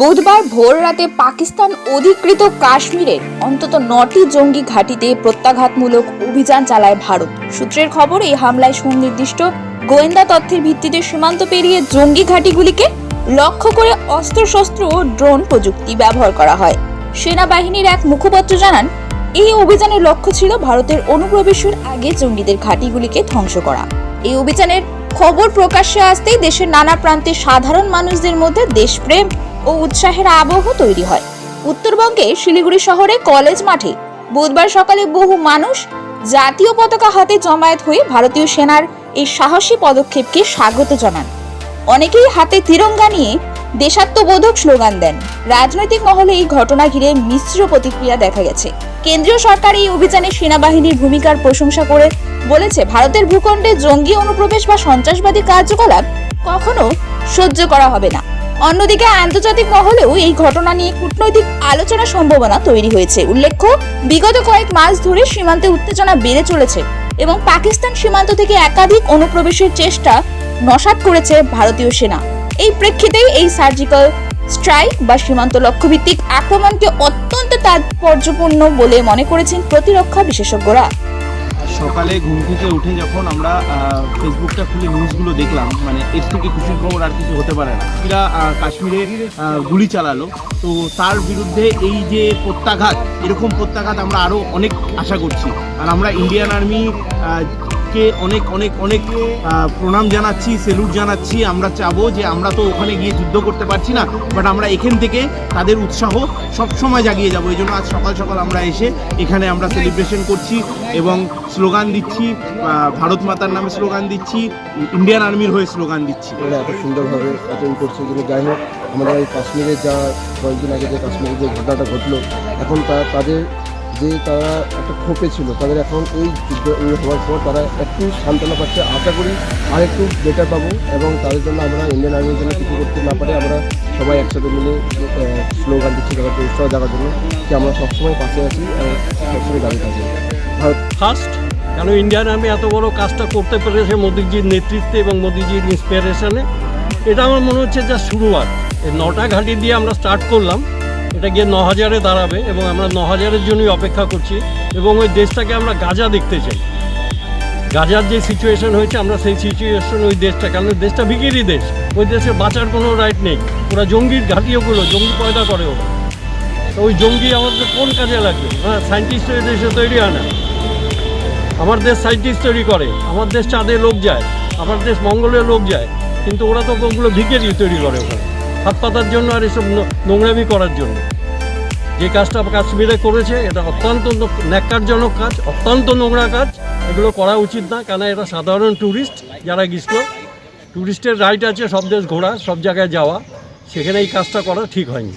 বুধবার ভোর রাতে পাকিস্তান অধিকৃত কাশ্মীরের অন্তত নটি জঙ্গি ঘাঁটিতে প্রত্যাঘাতমূলক অভিযান চালায় ভারত। সূত্রের খবর, এই হামলায় সুনির্দিষ্ট গোয়েন্দা তথ্যের ভিত্তিতে সীমান্ত পেরিয়ে জঙ্গি ঘাঁটিগুলিকে লক্ষ্য করে অস্ত্রশস্ত্র ও ড্রোন প্রযুক্তি ব্যবহার করা হয়। সেনাবাহিনীর এক মুখপাত্র জানান, এই অভিযানের লক্ষ্য ছিল ভারতের অনুপ্রবেশের আগে জঙ্গিদের ঘাঁটিগুলিকে ধ্বংস করা। এই অভিযানের খবর প্রকাশ্যে আসতেই দেশের নানা প্রান্তে সাধারণ মানুষদের মধ্যে দেশপ্রেম ও উৎসাহের আবহ তৈরি হয়। উত্তরবঙ্গে শিলিগুড়ি শহরে কলেজ মাঠে বুধবার সকালে বহু মানুষ জাতীয় পতাকা হাতে জমায়েত হয়ে ভারতীয় সেনার এই সাহসী পদক্ষেপকে স্বাগত জানান। অনেকেই হাতে তিরঙ্গা নিয়ে দেশাত্মবোধক স্লোগান দেন। রাজনৈতিক মহলে এই ঘটনা ঘিরে মিশ্র প্রতিক্রিয়া দেখা গেছে। কেন্দ্রীয় সরকার এই অভিযানে সেনাবাহিনীর ভূমিকার প্রশংসা করে বলেছে, ভারতের ভূখণ্ডে জঙ্গি অনুপ্রবেশ বা সন্ত্রাসবাদী কার্যকলাপ কখনো সহ্য করা হবে না। অন্যদিকে আন্তর্জাতিক মহলেও এই ঘটনা নিয়ে কূটনৈতিক আলোচনা সম্ভাবনা তৈরি হয়েছে। উল্লেখ্য, বিগত কয়েক মাস ধরে সীমান্তে উত্তেজনা বেড়ে চলেছে এবং পাকিস্তান সীমান্ত থেকে একাধিক অনুপ্রবেশের চেষ্টা নসাৎ করেছে ভারতীয় সেনা। এই প্রেক্ষিতেই এই সার্জিক্যাল স্ট্রাইক বা সীমান্ত লক্ষ্যভিত্তিক আক্রমণকে অত্যন্ত তাৎপর্যপূর্ণ বলে মনে করেছেন প্রতিরক্ষা বিশেষজ্ঞরা। সকালে ঘুম থেকে উঠে যখন আমরা ফেসবুকটা খুলে নিউজগুলো দেখলাম মানে এর থেকে খুশির খবর আর কিছু হতে পারে না। কাশ্মীরে গুলি চালালো। তো তার বিরুদ্ধে এই যে প্রত্যাঘাত, এরকম প্রত্যাঘাত আমরা আরও অনেক আশা করছি। আর আমরা ইন্ডিয়ান আর্মি কে অনেক অনেক অনেক প্রণাম জানাচ্ছি, সেলুট জানাচ্ছি। আমরা চাবো যে আমরা তো ওখানে গিয়ে যুদ্ধ করতে পারছি না বাট আমরা এখান থেকে তাদের উৎসাহ সবসময় জাগিয়ে যাব। এই জন্য আজ সকাল সকাল আমরা এসে এখানে আমরা সেলিব্রেশন করছি এবং স্লোগান দিচ্ছি ভারত মাতার নামে স্লোগান দিচ্ছি ইন্ডিয়ান আর্মির হয়ে স্লোগান দিচ্ছি। ওরা এত সুন্দরভাবে অ্যাটেন্ড করছে কিন্তু যাই হোক, আমরা এই কাশ্মীরে যা কয়েকদিন আগে যে কাশ্মীরে যে ঘটনাটা ঘটলো, এখন তা তাদের যে তারা একটা ক্ষোভে ছিল, তাদের এখন এই হওয়ার পর তারা একটু সান্ত্বনা পাচ্ছে। আশা করি আর একটু বেটার পাবো এবং তাদের জন্য আমরা ইন্ডিয়ান আর্মির জন্য কিছু করতে না পারে আমরা সবাই একসাথে মিলে স্লোগান দিচ্ছি তাদেরকে উৎসাহ দেওয়ার জন্য যে আমরা সবসময় পাশে আছি সবসময় দাঁড়িয়ে থাকি ফার্স্ট কেন ইন্ডিয়ান আর্মি এত বড় কাজটা করতে পেরেছে মোদিজির নেতৃত্বে এবং মোদিজির ইন্সপিরেশনে এটা আমার মনে হচ্ছে যা শুরুয়াত। এই নটা ঘাঁটি দিয়ে আমরা স্টার্ট করলাম। এটা গিয়ে ন হাজারে দাঁড়াবে এবং আমরা ন হাজারের জন্যই অপেক্ষা করছি এবং ওই দেশটাকে আমরা গাজা দেখতে চাই। গাজার যে সিচুয়েশন হয়েছে, আমরা সেই সিচুয়েশন ওই দেশটা, কারণ দেশটা ভিকিরি দেশ। ওই দেশে বাঁচার কোনো রাইট নেই। ওরা জঙ্গির ঘাঁটি ওগুলো জঙ্গি পয়দা করে ওরা। তো ওই জঙ্গি আমাদের কোন কাজে লাগবে? হ্যাঁ সায়েন্টিস্ট ওই দেশে তৈরি হয় না। আমার দেশ সায়েন্টিস্ট তৈরি করে, আমার দেশ চাঁদে লোক যায়, আমার দেশ মঙ্গলে লোক যায়, কিন্তু ওরা তো ওগুলো ভিকেরি তৈরি করে ওখানে। হাত পাতার জন্য আর এসব নোংরামি করার জন্য। যে কাজটা কাশ্মীরে করেছে, এটা অত্যন্ত ন্যাক্কারজনক কাজ, অত্যন্ত নোংরা কাজ। এগুলো করা উচিত না কেন এটা সাধারণ ট্যুরিস্ট যারা গেছিল ট্যুরিস্টের রাইট আছে সব দেশ ঘোরা, সব জায়গায় যাওয়া। সেখানে এই কাজটা করা ঠিক হয়নি।